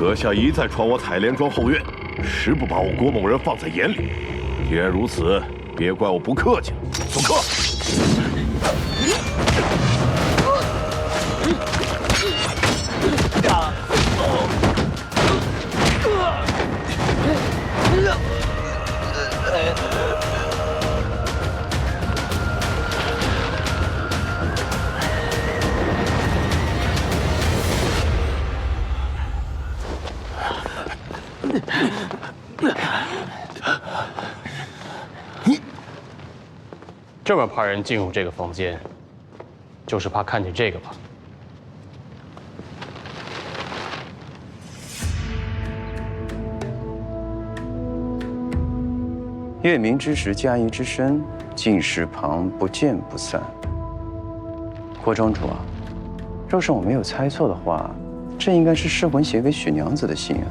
阁下一再闯我采莲庄后院，实不把我郭某人放在眼里。既然如此，别怪我不客气了。送客。这么怕人进入这个房间，就是怕看见这个吧？月明之时，佳怡之身，近石旁，不见不散。霍庄主啊，若是我没有猜错的话，这应该是噬魂写给许娘子的信啊。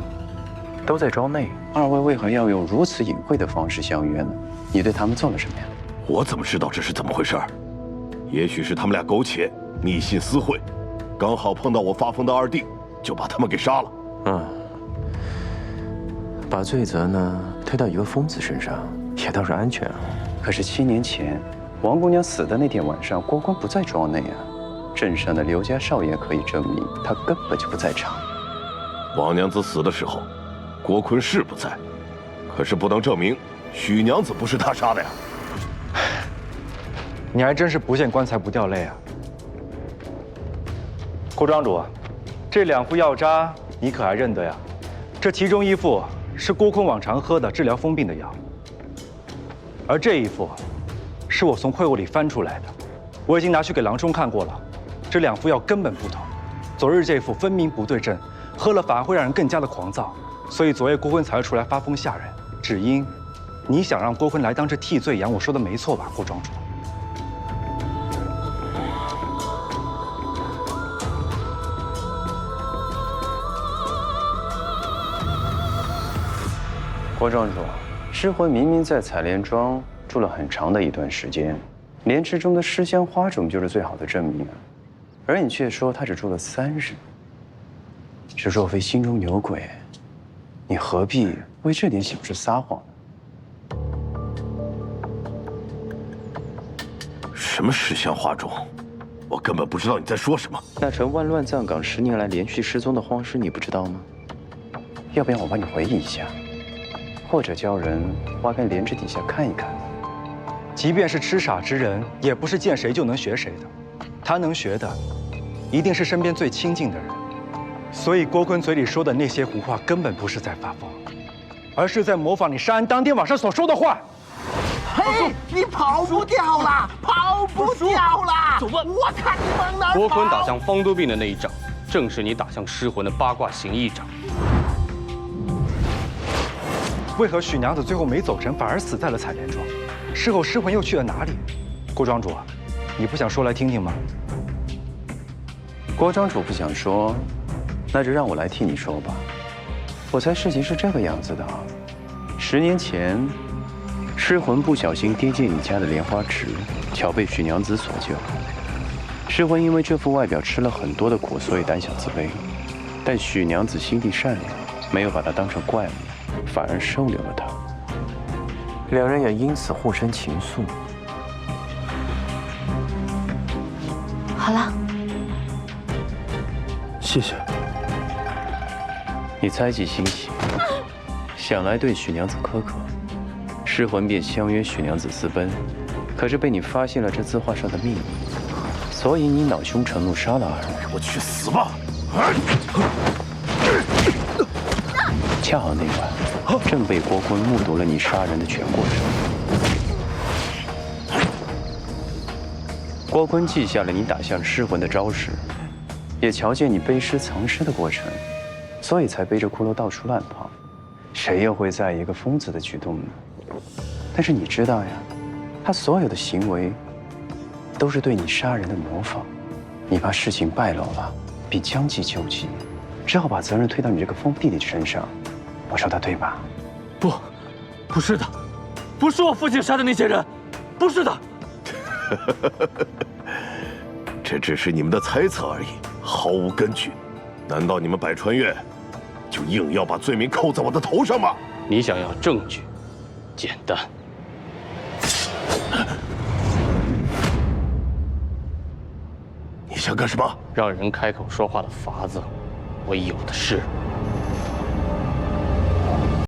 都在庄内，二位为何要用如此隐晦的方式相约呢？你对他们做了什么呀？我怎么知道这是怎么回事？也许是他们俩苟且，密信私会，刚好碰到我发疯的二弟，就把他们给杀了。嗯，把罪责呢推到一个疯子身上，也倒是安全啊。可是七年前，王姑娘死的那天晚上，郭坤不在庄内啊。镇上的刘家少爷可以证明，他根本就不在场。王娘子死的时候。郭坤是不在，可是不能证明许娘子不是他杀的呀。你还真是不见棺材不掉泪啊！郭庄主，这两副药渣你可还认得呀？这其中一副是郭坤往常喝的治疗疯病的药，而这一副是我从会务里翻出来的，我已经拿去给郎中看过了。这两副药根本不同，昨日这副分明不对症，喝了反而会让人更加的狂躁。所以昨夜郭坤才会出来发疯吓人，只因你想让郭坤来当这替罪羊，我说的没错吧，郭庄主？郭庄主，尸魂明明在采莲庄住了很长的一段时间，莲池中的尸香花种就是最好的证明啊，而你却说他只住了三日，这若非心中有鬼。你何必为这点小事撒谎呢？什么尸香花种？我根本不知道你在说什么。那陈万乱葬岗十年来连续失踪的荒尸，你不知道吗？要不要我帮你回忆一下，或者叫人挖根莲池底下看一看？即便是痴傻之人，也不是见谁就能学谁的。他能学的，一定是身边最亲近的人。所以郭坤嘴里说的那些胡话，根本不是在发疯，而是在模仿你杀人当天晚上所说的话。嘿，你跑不掉了，跑不掉了！走吧，我看你往哪跑。郭坤打向方多病的那一掌，正是你打向尸魂的八卦行一掌。为何许娘子最后没走成，反而死在了采莲庄？事后尸魂又去了哪里？郭庄主，你不想说来听听吗？郭庄主不想说。那就让我来替你说吧。我猜事情是这个样子的：十年前，尸魂不小心跌进你家的莲花池，巧被许娘子所救。尸魂因为这副外表吃了很多的苦，所以胆小自卑。但许娘子心地善良，没有把他当成怪物，反而收留了他。两人也因此互生情愫。好了，谢谢。你猜忌心喜，想来对许娘子苛刻，失魂便相约许娘子私奔，可是被你发现了这字画上的秘密，所以你恼羞成怒杀了二人。我去死吧！恰好那晚正被国坤目睹了你杀人的全过程，郭坤记下了你打向尸魂的招式，也瞧见你背尸藏尸的过程。所以才背着骷髅到处乱跑，谁又会在意一个疯子的举动呢？但是你知道呀，他所有的行为都是对你杀人的模仿。你怕事情败露了，便将计就计，只好把责任推到你这个疯弟弟身上。我说的对吗不不是的。不是我父亲杀的那些人。不是的。这只是你们的猜测而已毫无根据。难道你们百川院就硬要把罪名扣在我的头上吗？你想要证据？简单。你想干什么？让人开口说话的法子我有的是。